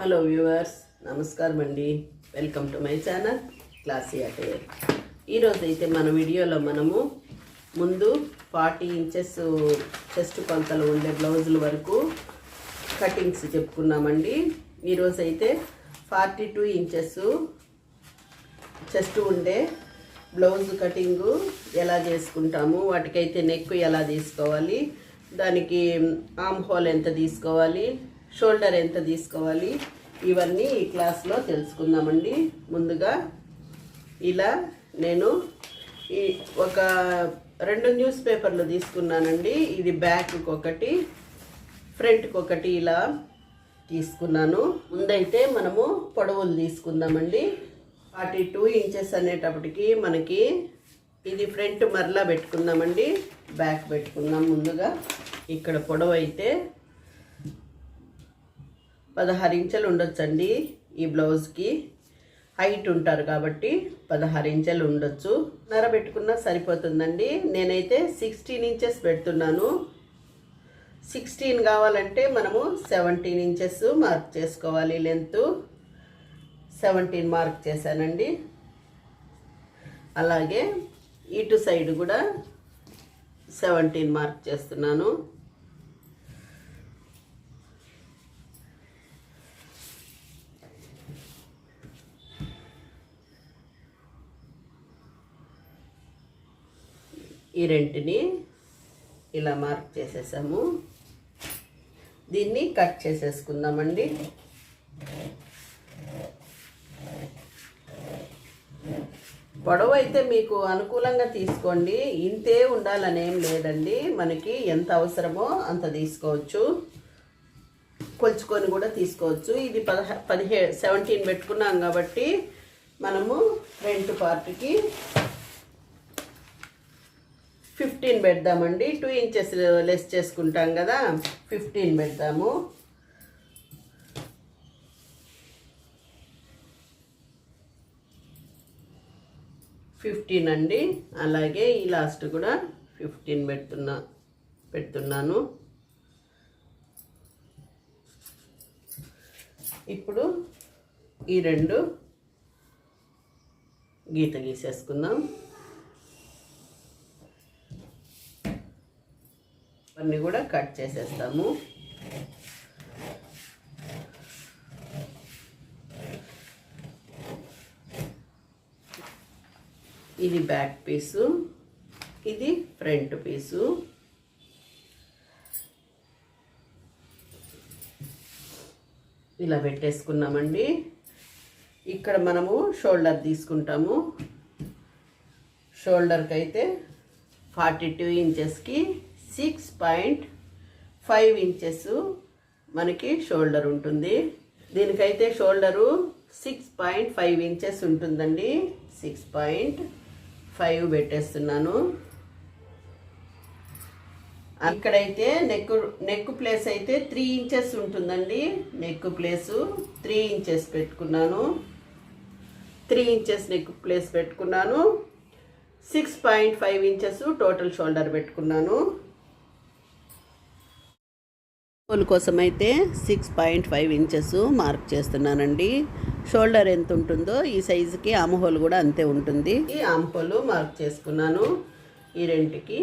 Hello viewers నమస్కారం అండి. Welcome to my channel classy attire ఈరోజు అయితే మన వీడియోలో మనము ముందు ఫార్టీ ఇంచెస్ చెస్ట్ కొలతలు ఉండే బ్లౌజుల వరకు కటింగ్స్ చెప్పుకున్నామండి. ఈరోజు అయితే ఫార్టీ టూ ఇంచెస్ చెస్ట్ ఉండే బ్లౌజ్ కటింగు ఎలా చేసుకుంటాము వాటికైతే నెక్ ఎలా తీసుకోవాలి దానికి ఆమ్ హోల్ ఎంత తీసుకోవాలి షోల్డర్ ఎంత తీసుకోవాలి? ఇవన్నీ ఈ క్లాస్లో తెలుసుకుందామండి. ముందుగా ఇలా నేను ఈ ఒక రెండు న్యూస్ పేపర్లు తీసుకున్నానండి. ఇది బ్యాక్కి ఒకటి ఫ్రంట్కి ఒకటి ఇలా తీసుకున్నాను. ముందైతే మనము పొడవులు తీసుకుందామండి. ఫార్టీ టూ ఇంచెస్ అనేటప్పటికి మనకి ఇది ఫ్రంట్ మరలా పెట్టుకుందామండి. బ్యాక్ పెట్టుకుందాం ముందుగా. ఇక్కడ పొడవు అయితే పదహారు ఇంచెలు ఉండొచ్చండి ఈ బ్లౌజ్కి. హైట్ ఉంటారు కాబట్టి పదహారు ఇంచెలు ఉండొచ్చు. నర పెట్టుకున్నా సరిపోతుందండి. నేనైతే సిక్స్టీన్ ఇంచెస్ పెడుతున్నాను. సిక్స్టీన్ కావాలంటే మనము సెవెంటీన్ ఇంచెస్ మార్క్ చేసుకోవాలి లెంత్. సెవెంటీన్ మార్క్ చేశానండి. అలాగే ఇటు సైడ్ కూడా సెవెంటీన్ మార్క్ చేస్తున్నాను. ఈ రెంటిని ఇలా మార్క్ చేసేసాము. దీన్ని కట్ చేసేసుకుందామండి. పొడవు అయితే మీకు అనుకూలంగా తీసుకోండి. ఇంతే ఉండాలనేం లేదండి. మనకి ఎంత అవసరమో అంత తీసుకోవచ్చు. కొలుచుకొని కూడా తీసుకోవచ్చు. ఇది పదహ పదిహే సెవెంటీన్ పెట్టుకున్నాం కాబట్టి మనము ఫ్రంట్ పార్ట్కి ఫిఫ్టీన్ పెడదామండి. టూ ఇంచెస్ లెస్ చేసుకుంటాం కదా ఫిఫ్టీన్ పెడదాము. ఫిఫ్టీన్ అండి. అలాగే ఈ లాస్ట్ కూడా ఫిఫ్టీన్ పెడుతున్నా పెడుతున్నాను. ఇప్పుడు ఈ రెండు గీత గీసేసుకుందాం. అన్నీ కూడా కట్ చేసేస్తాము. ఇది బ్యాక్ పీసు ఇది ఫ్రంట్ పీసు. ఇలా పెట్టేసుకున్నామండి. ఇక్కడ మనము షోల్డర్ తీసుకుంటాము. షోల్డర్కి అయితే ఫార్టీ టూ ఇంచెస్కి సిక్స్ పాయింట్ ఫైవ్ ఇంచెస్ మనకి షోల్డర్ ఉంటుంది. దీనికైతే shoulder six point five inches ఉంటుందండి. సిక్స్ పాయింట్ ఫైవ్ పెట్టేస్తున్నాను. ఇక్కడైతే నెక్ నెక్ ప్లేస్ అయితే త్రీ ఇంచెస్ ఉంటుందండి. నెక్ ప్లేసు త్రీ ఇంచెస్ పెట్టుకున్నాను. త్రీ ఇంచెస్ నెక్ ప్లేస్ పెట్టుకున్నాను. Six point five inches total shoulder పెట్టుకున్నాను. హోల్ కోసం అయితే six point five inches mark చేస్తున్నానండి. షోల్డర్ ఎంత ఉంటుందో ఈ సైజుకి ఆమహోల్ కూడా అంతే ఉంటుంది. ఈ ఆమహోల్ మార్క్ చేసుకున్నాను. ఈ రెంటికి.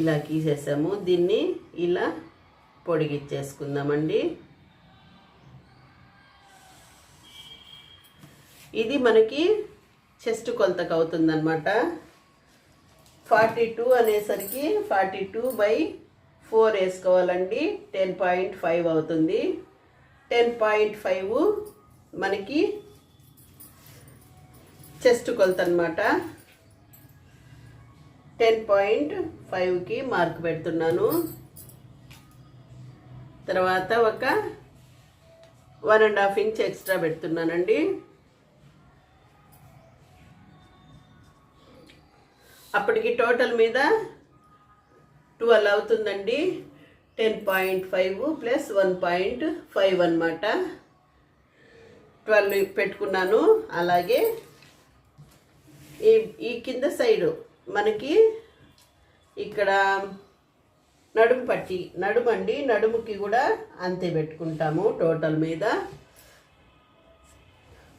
ఇలా గీసేసాము. దీన్ని ఇలా పొడిగిచ్చేసుకుందామండి. ఇది మనకి చెస్ట్ కొలతకు అవుతుందన్నమాట. ఫార్టీ టూ అనేసరికి ఫార్టీ టూ బై ఫోర్ వేసుకోవాలండి. టెన్ పాయింట్ ఫైవ్ అవుతుంది. టెన్ పాయింట్ ఫైవ్ మనకి చెస్ట్ కొలత అనమాట టెన్ పాయింట్ ఫైవ్కి మార్క్ పెడుతున్నాను. తర్వాత ఒక one and half inch extra పెడుతున్నానండి. అప్పటికి టోటల్ మీద ట్వెల్వ్ అవుతుందండి. Ten point five plus one point five అనమాట ట్వెల్వ్ పెట్టుకున్నాను. అలాగే ఈ ఈ కింద సైడు మనకి ఇక్కడ నడుము పట్టి నడుము అండి నడుముకి కూడా అంతే పెట్టుకుంటాము టోటల్ మీద.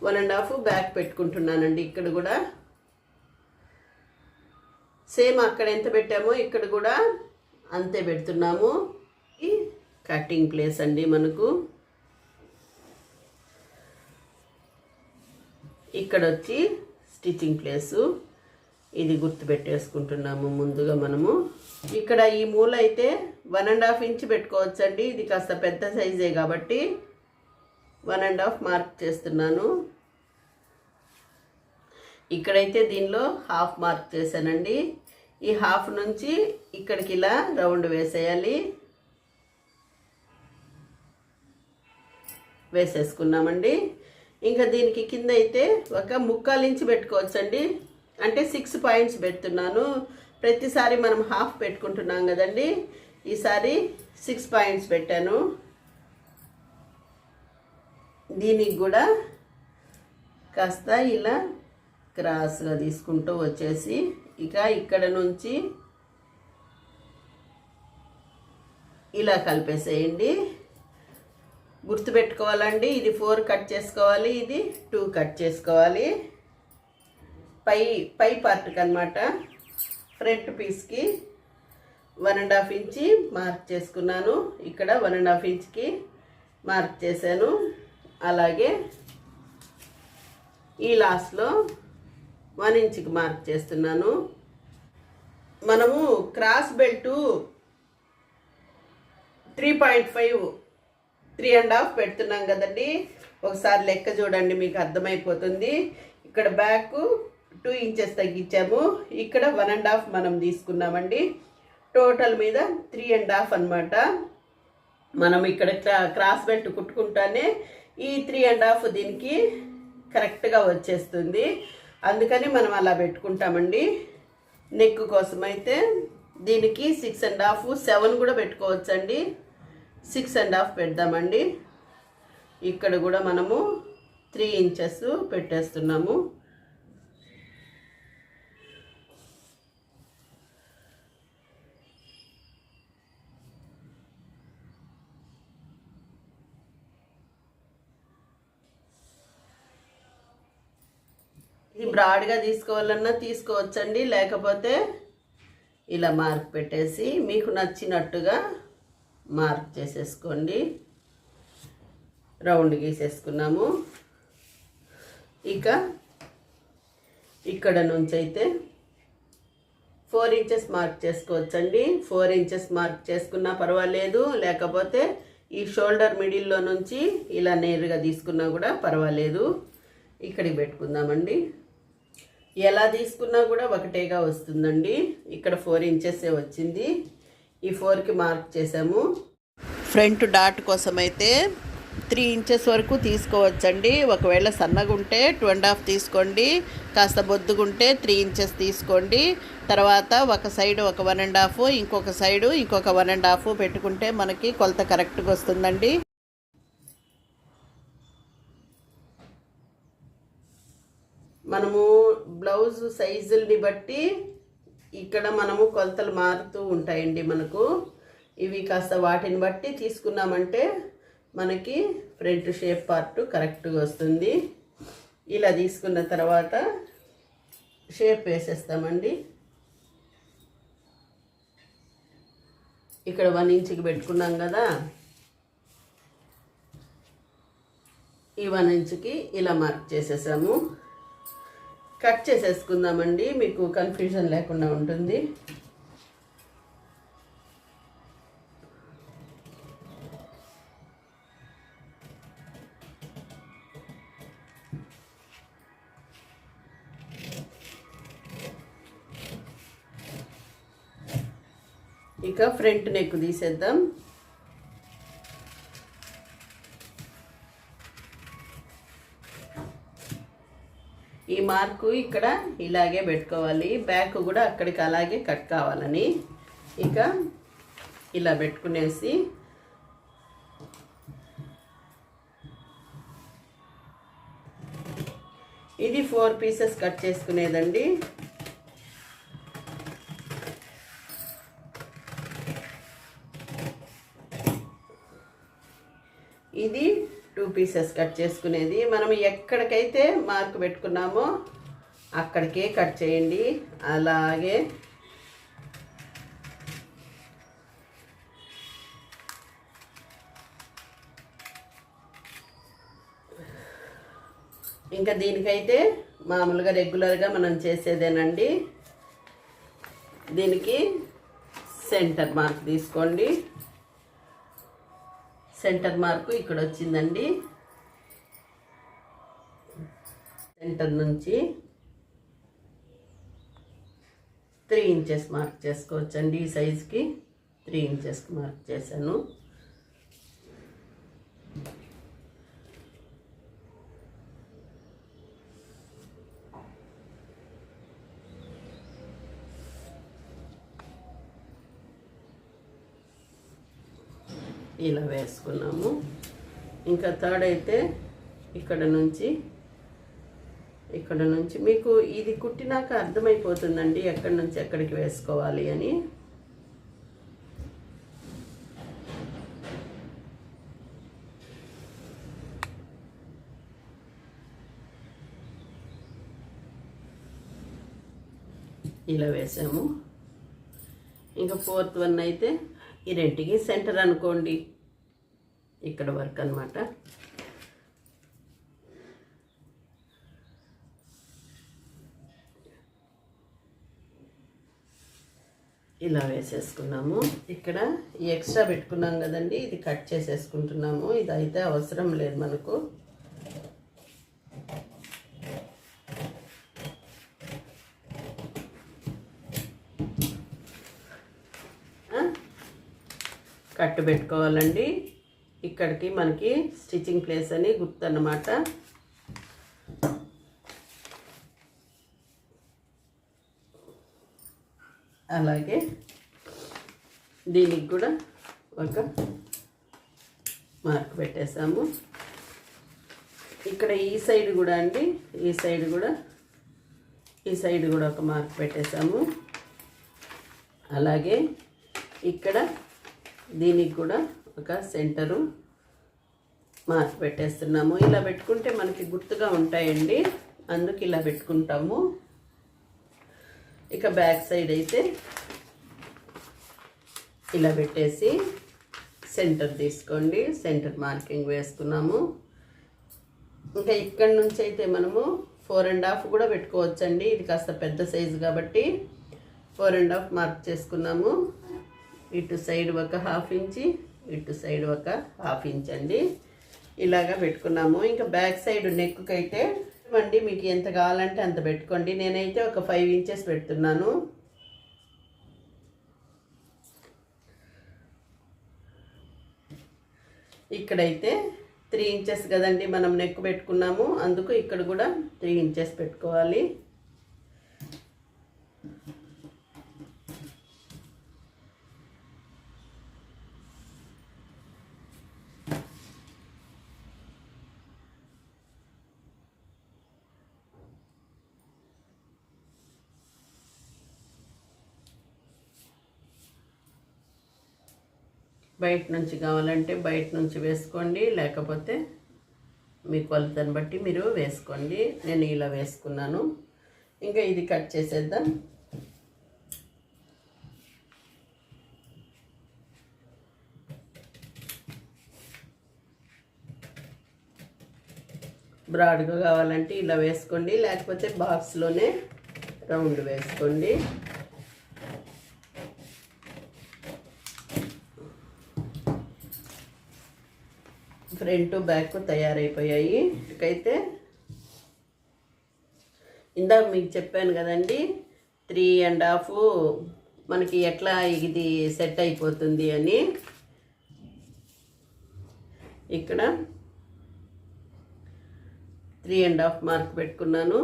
వన్ అండ్ హాఫ్ బ్యాక్ పెట్టుకుంటున్నానండి. ఇక్కడ కూడా సేమ్ అక్కడ ఎంత పెట్టామో ఇక్కడ కూడా అంతే పెడుతున్నాము. ఈ కటింగ్ ప్లేస్ అండి మనకు. ఇక్కడ వచ్చి స్టిచ్చింగ్ ప్లేసు. ఇది గుర్తు పెట్టేసుకుంటున్నాము ముందుగా మనము. ఇక్కడ ఈ మూల అయితే వన్ అండ్ హాఫ్ ఇంచ్ పెట్టుకోవచ్చండి. ఇది కాస్త పెద్ద సైజే కాబట్టి వన్ అండ్ హాఫ్ మార్క్ చేస్తున్నాను. ఇక్కడైతే దీనిలో హాఫ్ మార్క్ చేశానండి. ఈ హాఫ్ నుంచి ఇక్కడికి ఇలా రౌండ్ వేసేయాలి. వేసేసుకున్నామండి. ఇంకా దీనికి కింద అయితే ఒక ముక్కాలు ఇంచు పెట్టుకోవచ్చండి. అంటే సిక్స్ పాయింట్స్ పెడుతున్నాను. ప్రతిసారి మనం హాఫ్ పెట్టుకుంటున్నాం కదండి. ఈసారి సిక్స్ పాయింట్స్ పెట్టాను. దీనికి కూడా కాస్త ఇలా క్రాస్గా తీసుకుంటూ వచ్చేసి ఇక ఇక్కడ నుంచి ఇలా కలిపేసేయండి. గుర్తుపెట్టుకోవాలండి ఇది ఫోర్ కట్ చేసుకోవాలి ఇది టూ కట్ చేసుకోవాలి. పై పై పార్ట్కి అనమాట ఫ్రంట్ పీస్కి one and half inch mark చేసుకున్నాను. ఇక్కడ వన్ అండ్ హాఫ్ ఇంచ్కి మార్క్ చేశాను. అలాగే ఈ లాస్ట్లో వన్ ఇంచ్కి మార్క్ చేస్తున్నాను. మనము cross belt three point five three and half పెడుతున్నాం కదండి. ఒకసారి లెక్క చూడండి మీకు అర్థమైపోతుంది. ఇక్కడ బ్యాక్ టూ ఇంచెస్ తగ్గించాము. ఇక్కడ వన్ అండ్ హాఫ్ మనం తీసుకున్నామండి. టోటల్ మీద త్రీ అండ్ హాఫ్ అనమాట మనం ఇక్కడ క్రా- క్రాస్ బెల్ట్ కుట్టుకుంటానే ఈ త్రీ అండ్ హాఫ్ దీనికి కరెక్ట్గా వచ్చేస్తుంది. అందుకని మనం అలా పెట్టుకుంటామండి. నెక్ కోసం అయితే దీనికి సిక్స్ అండ్ హాఫ్ సెవెన్ కూడా పెట్టుకోవచ్చండి. సిక్స్ అండ్ హాఫ్ పెడదామండి. ఇక్కడ కూడా మనము త్రీ ఇంచెస్ పెట్టేస్తున్నాము. ఇది బ్రాడ్గా తీసుకోవాలన్నా తీసుకోవచ్చండి. లేకపోతే ఇలా మార్క్ పెట్టేసి మీకు నచ్చినట్టుగా మార్క్ చేసేసుకోండి. రౌండ్ గీసేసుకున్నాము. ఇక ఇక్కడ నుంచి అయితే ఫోర్ ఇంచెస్ మార్క్ చేసుకోవచ్చండి. ఫోర్ ఇంచెస్ మార్క్ చేసుకున్నా పర్వాలేదు. లేకపోతే ఈ షోల్డర్ మిడిల్లో నుంచి ఇలా నేరుగా తీసుకున్నా కూడా పర్వాలేదు. ఇక్కడికి పెట్టుకుందామండి. ఎలా తీసుకున్నా కూడా ఒకటేగా వస్తుందండి. ఇక్కడ ఫోర్ ఇంచెసే వచ్చింది. ఈ ఫోర్కి మార్క్ చేసాము ఫ్రంట్ డాట్ కోసం అయితే త్రీ ఇంచెస్ వరకు తీసుకోవచ్చండి. ఒకవేళ సన్నగా ఉంటే టూ అండ్ హాఫ్ తీసుకోండి. కాస్త బొద్దుగుంటే త్రీ ఇంచెస్ తీసుకోండి. తర్వాత ఒక సైడ్ ఒక వన్ అండ్ హాఫ్ ఇంకొక సైడు ఇంకొక వన్ అండ్ హాఫ్ పెట్టుకుంటే మనకి కొలత కరెక్ట్గా వస్తుందండి. మనము బ్లౌజ్ సైజుల్ని బట్టి ఇక్కడ మనము కొలతలు మారుతూ ఉంటాయండి మనకు. ఇవి కాస్త వాటిని బట్టి తీసుకున్నామంటే మనకి ఫ్రంట్ షేప్ పార్ట్ కరెక్ట్గా వస్తుంది. ఇలా తీసుకున్న తర్వాత షేప్ వేసేస్తామండి. ఇక్కడ వన్ ఇంచ్కి పెట్టుకున్నాం కదా. ఈ వన్ ఇంచ్కి ఇలా మార్క్ చేసేసాము. కట్ చేసేసుకుందామండి. మీకు కన్ఫ్యూజన్ లేకుండా ఉంటుంది. ఇక ఫ్రంట్ నెక్ తీసేద్దాం. ఈ మార్కు ఇక్కడ ఇలాగే పెట్టుకోవాలి. బ్యాక్ కూడా అక్కడికి అలాగే కట్ కావాలని. ఇక ఇలా పెట్టుకునేసి ఇది ఫోర్ పీసెస్ కట్ చేసుకునేదండి. ఇది పీసెస్ కట్ చేసుకునేది. మనం ఎక్కడికైతే మార్క్ పెట్టుకున్నామో అక్కడికే కట్ చేయండి. అలాగే ఇంకా దీనికైతే మామూలుగా రెగ్యులర్గా మనం చేసేదేనండి. దీనికి సెంటర్ మార్క్ తీసుకోండి. సెంటర్ మార్కు ఇక్కడ వచ్చిందండి. సెంటర్ నుంచి త్రీ ఇంచెస్ మార్క్ చేసుకోవచ్చండి ఈ సైజుకి. త్రీ ఇంచెస్ మార్క్ చేశాను. ఇలా వేసుకున్నాము. ఇంకా థర్డ్ అయితే ఇక్కడ నుంచి ఇక్కడ నుంచి. మీకు ఇది కుట్టినాక అర్థమైపోతుందండి ఎక్కడి నుంచి ఎక్కడికి వేసుకోవాలి అని. ఇలా వేసాము. ఇంకా ఫోర్త్ వన్ అయితే ఈ రెంటికి సెంటర్ అనుకోండి. ఇక్కడ వర్క్ అనమాట ఇలా వేసేసుకున్నాము. ఇక్కడ ఈ ఎక్స్ట్రా పెట్టుకున్నాం కదండి. ఇది కట్ చేసేసుకుంటున్నాము. ఇది అయితే అవసరం లేదు మనకు. కట్టు పెట్టుకోవాలండి. ఇక్కడికి మనకి స్టిచ్చింగ్ ప్లేస్ అని గుర్తు అన్నమాట. అలాగే దీనికి కూడా ఒక మార్క్ పెట్టేసాము ఇక్కడ ఈ సైడ్ కూడా అండి ఈ సైడ్ కూడా ఈ సైడ్ కూడా ఒక మార్క్ పెట్టేసాము అలాగే ఇక్కడ దీనికి కూడా ఒక సెంటరు మార్క్ పెట్టేస్తున్నాము. ఇలా పెట్టుకుంటే మనకి గుర్తుగా ఉంటాయండి. అందుకు ఇలా పెట్టుకుంటాము. ఇక బ్యాక్ సైడ్ అయితే ఇలా పెట్టేసి సెంటర్ తీసుకోండి. సెంటర్ మార్కింగ్ వేసుకున్నాము ఇంకా ఇక్కడ నుంచి అయితే మనము ఫోర్ అండ్ హాఫ్ కూడా పెట్టుకోవచ్చండి. ఇది కాస్త పెద్ద సైజు కాబట్టి ఫోర్ అండ్ హాఫ్ మార్క్ చేసుకున్నాము. ఇటు సైడ్ ఒక హాఫ్ ఇంచి ఇటు సైడ్ ఒక హాఫ్ ఇంచ్ అండి. ఇలాగా పెట్టుకున్నాము. ఇంకా బ్యాక్ సైడ్ నెక్కు అయితే అండి మీకు ఎంత కావాలంటే అంత పెట్టుకోండి. నేనైతే ఒక ఫైవ్ ఇంచెస్ పెడుతున్నాను. ఇక్కడైతే త్రీ ఇంచెస్ కదండి మనం నెక్ పెట్టుకున్నాము. అందుకు ఇక్కడ కూడా త్రీ ఇంచెస్ పెట్టుకోవాలి. బయట నుంచి కావాలంటే బయట నుంచి వేసుకోండి లేకపోతే మీ కొలతను బట్టి మీరు వేసుకోండి. నేను ఇలా వేసుకున్నాను. ఇంకా ఇది కట్ చేసేద్దాం. బ్రాడ్గా కావాలంటే ఇలా వేసుకోండి లేకపోతే బాక్స్లోనే రౌండ్ వేసుకోండి. ఫ్రంట్ బ్యాక్ తయారైపోయాయి. ఇకైతే ఇందాక మీకు చెప్పాను కదండి త్రీ అండ్ హాఫ్ మనకి ఎట్లా ఇది సెట్ అయిపోతుంది అని. ఇక్కడ త్రీ అండ్ హాఫ్ మార్క్ పెట్టుకున్నాను.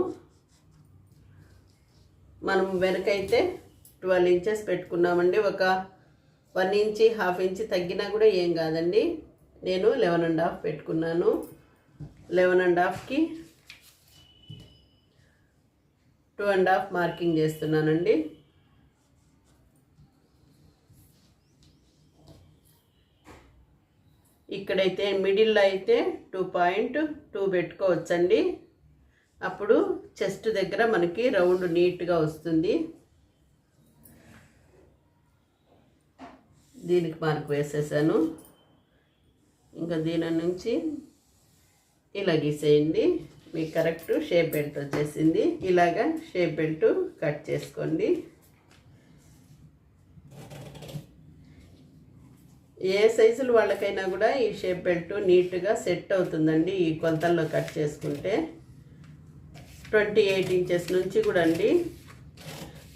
మనం వెనకైతే ట్వెల్వ్ ఇంచెస్ పెట్టుకున్నామండి. ఒక వన్ ఇంచి హాఫ్ ఇంచి తగ్గినా కూడా ఏం కాదండి. నేను లెవెన్ అండ్ హాఫ్ పెట్టుకున్నాను. లెవెన్ అండ్ హాఫ్కి టూ అండ్ హాఫ్ మార్కింగ్ చేస్తున్నానండి. ఇక్కడైతే మిడిల్లో అయితే టూ పాయింట్ టూ పెట్టుకోవచ్చండి. అప్పుడు చెస్ట్ దగ్గర మనకి రౌండ్ నీట్గా వస్తుంది. దీనికి మార్క్ వేసేసాను. ఇంకా దీని నుంచి ఇలా గీసేయండి. మీకు కరెక్ట్ షేప్ బెల్ట్ వచ్చేసింది. ఇలాగా షేప్ బెల్ట్ కట్ చేసుకోండి. ఏ సైజులు వాళ్ళకైనా కూడా ఈ షేప్ బెల్ట్ నీట్గా సెట్ అవుతుందండి. ఈ కొలతల్లో కట్ చేసుకుంటే ట్వంటీ ఎయిట్ ఇంచెస్ నుంచి కూడా అండి.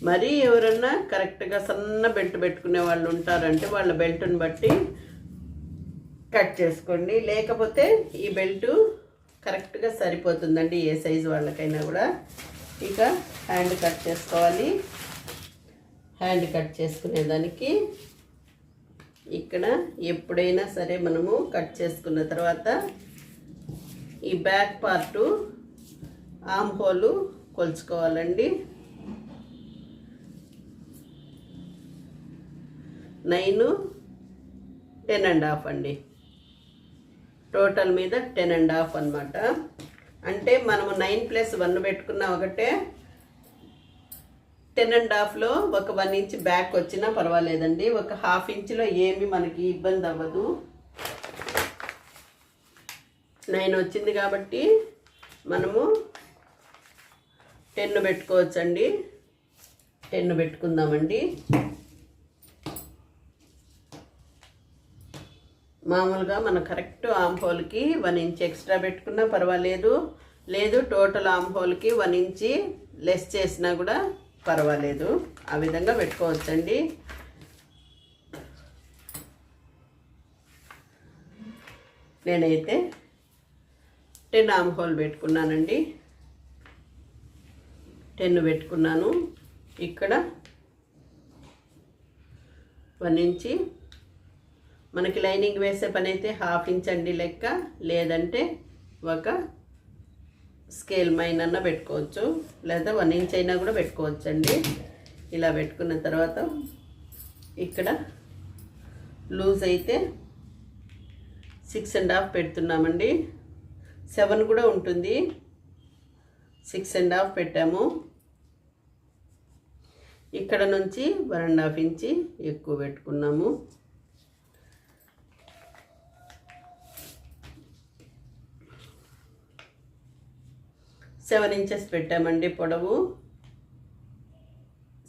మరీ ఎవరన్నా కరెక్ట్గా సన్న బెల్ట్ పెట్టుకునే వాళ్ళు ఉంటారంటే వాళ్ళ బెల్ట్ని బట్టి కట్ చేసుకోండి. లేకపోతే ఈ బెల్ట్ కరెక్ట్గా సరిపోతుందండి ఏ సైజు వాళ్ళకైనా కూడా. ఇక హ్యాండ్ కట్ చేసుకోవాలి. హ్యాండ్ కట్ చేసుకునేదానికి ఇక్కడ ఎప్పుడైనా సరే మనము కట్ చేసుకున్న తర్వాత ఈ బ్యాక్ పార్టు ఆమ్ హోలు కొలుచుకోవాలండి. నైన్ టెన్ అండ్ హాఫ్ అండి. టోటల్ మీద టెన్ అండ్ హాఫ్ అనమాట అంటే మనము నైన్ ప్లస్ వన్ పెట్టుకున్న ఒకటే టెన్ అండ్ హాఫ్లో ఒక వన్ ఇంచ్ బ్యాక్ వచ్చినా పర్వాలేదండి. ఒక హాఫ్ ఇంచ్లో ఏమి మనకి ఇబ్బంది అవ్వదు. నైన్ వచ్చింది కాబట్టి మనము టెన్ పెట్టుకోవచ్చండి. టెన్ పెట్టుకుందామండి. మామూలుగా మన కరెక్ట్ ఆమ్హోల్కి వన్ ఇంచ్ ఎక్స్ట్రా పెట్టుకున్నా పర్వాలేదు. లేదు టోటల్ ఆమ్హోల్కి వన్ ఇంచి లెస్ చేసినా కూడా పర్వాలేదు. ఆ విధంగా పెట్టుకోవచ్చండి. నేనైతే టెన్ ఆమ్ హోల్ పెట్టుకున్నానండి. టెన్ పెట్టుకున్నాను. ఇక్కడ వన్ ఇంచి మనకి లైనింగ్ వేసే పని అయితే హాఫ్ ఇంచ్ అండి లెక్క. లేదంటే ఒక స్కేల్ మైన్ అన్న పెట్టుకోవచ్చు. లేదా వన్ ఇంచ్ అయినా కూడా పెట్టుకోవచ్చు అండి ఇలా పెట్టుకున్న తర్వాత ఇక్కడ లూజ్ అయితే సిక్స్ అండ్ హాఫ్ పెడుతున్నామండి. సెవెన్ కూడా ఉంటుంది. సిక్స్ అండ్ హాఫ్ పెట్టాము. ఇక్కడ నుంచి వన్ అండ్ హాఫ్ ఇంచి ఎక్కువ పెట్టుకున్నాము. సెవెన్ ఇంచెస్ పెట్టామండి పొడవు.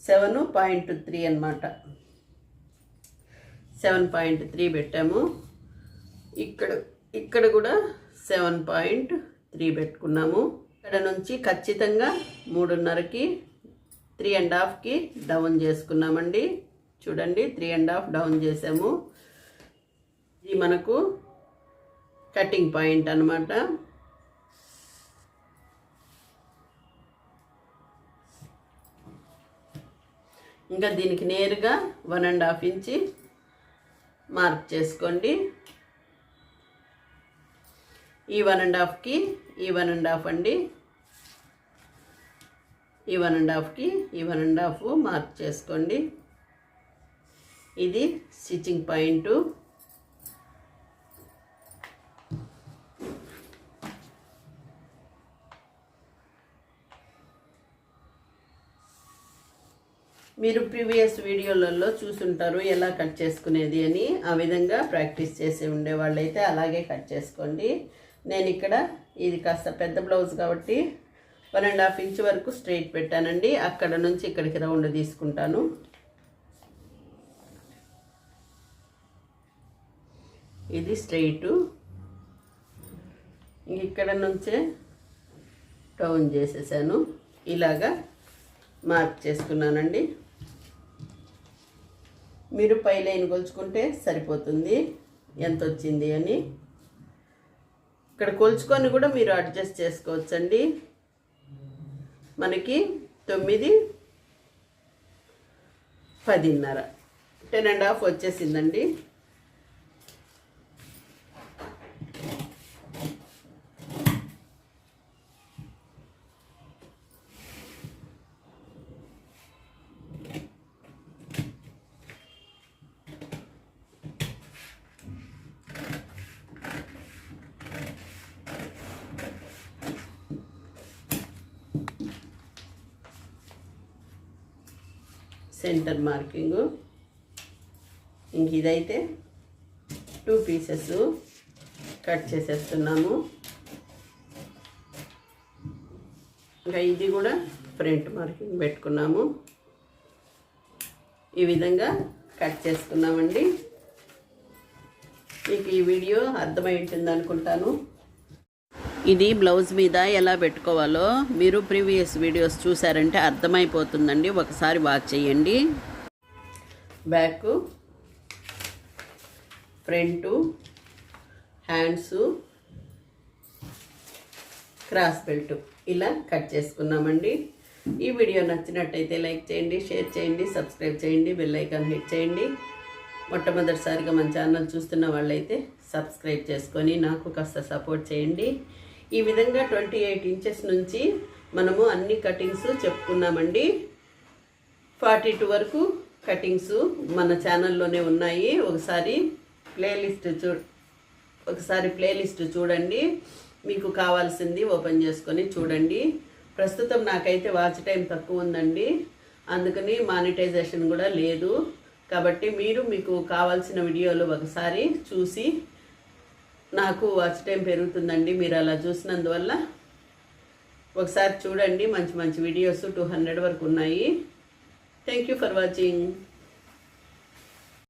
సెవెన్ పాయింట్ త్రీ అనమాట సెవెన్ పాయింట్ త్రీ పెట్టాము. ఇక్కడ ఇక్కడ కూడా సెవెన్ పాయింట్ త్రీ పెట్టుకున్నాము. ఇక్కడ నుంచి ఖచ్చితంగా మూడున్నరకి త్రీ అండ్ హాఫ్కి డౌన్ చేసుకున్నామండి. చూడండి త్రీ అండ్ హాఫ్ డౌన్ చేసాము. ఇది మనకు కటింగ్ పాయింట్ అనమాట ఇంకా దీనికి నేరుగా one and half inch mark చేసుకోండి. ఈ వన్ అండ్ హాఫ్కి ఈ వన్ అండ్ హాఫ్ అండి. ఈ వన్ అండ్ హాఫ్కి ఈ వన్ అండ్ హాఫ్ మార్క్ చేసుకోండి. ఇది స్టిచ్చింగ్ పాయింట్. మీరు ప్రీవియస్ వీడియోలలో చూసుంటారు ఎలా కట్ చేసుకునేది అని. ఆ విధంగా ప్రాక్టీస్ చేసి ఉండే వాళ్ళైతే అలాగే కట్ చేసుకోండి. నేను ఇక్కడ ఇది కాస్త పెద్ద బ్లౌజ్ కాబట్టి వన్ అండ్ హాఫ్ ఇంచ్ వరకు స్ట్రైట్ పెట్టానండి. అక్కడ నుంచి ఇక్కడికి రౌండ్ తీసుకుంటాను. ఇది స్ట్రైటు ఇక్కడ నుంచే టౌన్ చేసేసాను. ఇలాగా మార్క్ చేసుకున్నానండి. మీరు పై లైన్ కొలుచుకుంటే సరిపోతుంది. ఎంత వచ్చింది అని. ఇక్కడ కొలుచుకొని కూడా మీరు అడ్జస్ట్ చేసుకోవచ్చండి. మనకి తొమ్మిది పదిన్నర. టెన్ అండ్ హాఫ్ వచ్చేసిందండి. Centre marking. ఇంక ఇదైతే టూ పీసెస్ కట్ చేసేస్తున్నాము. ఇంకా ఇది కూడా ఫ్రంట్ మార్కింగ్ పెట్టుకున్నాము. ఈ విధంగా కట్ చేసుకున్నామండి మీకు ఈ వీడియో అర్థమై ఉంటుంది అనుకుంటాను ఇది బ్లౌజ్ మీద ఎలా పెట్టుకోవాలో మీరు ప్రీవియస్ వీడియోస్ చూసారంటే అర్థమైపోతుందండి. ఒకసారి వాచ్ చేయండి. Back front hands cross belt ఇలా కట్ చేసుకున్నామండి. ఈ వీడియో నచ్చినట్టయితే లైక్ చేయండి షేర్ చేయండి సబ్స్క్రైబ్ చేయండి బెల్ ఐకాన్ హిట్ చేయండి. మొట్టమొదటిసారిగా మన ఛానల్ చూస్తున్న వాళ్ళైతే సబ్స్క్రైబ్ చేసుకొని నాకు కాస్త సపోర్ట్ చేయండి. ఈ విధంగా ట్వంటీ ఎయిట్ ఇంచెస్ నుంచి మనము అన్ని కటింగ్స్ చెప్పుకున్నామండి. ఫార్టీ టూ వరకు కటింగ్స్ మన ఛానల్లోనే ఉన్నాయి. ఒకసారి ప్లేలిస్ట్ చూ ఒకసారి ప్లేలిస్ట్ చూడండి. మీకు కావాల్సింది ఓపెన్ చేసుకొని చూడండి. ప్రస్తుతం నాకైతే వాచ్ టైం తక్కువ ఉందండి. అందుకని మానిటైజేషన్ కూడా లేదు. కాబట్టి మీరు మీకు కావాల్సిన వీడియోలు ఒకసారి చూసి నాకు వాచ్ టైం పెరుగుతుందండి. మీరు అలా చూసినందువల్ల ఒకసారి చూడండి. మంచి మంచి వీడియోస్ టూ హండ్రెడ్ వరకు ఉన్నాయి. Thank you for watching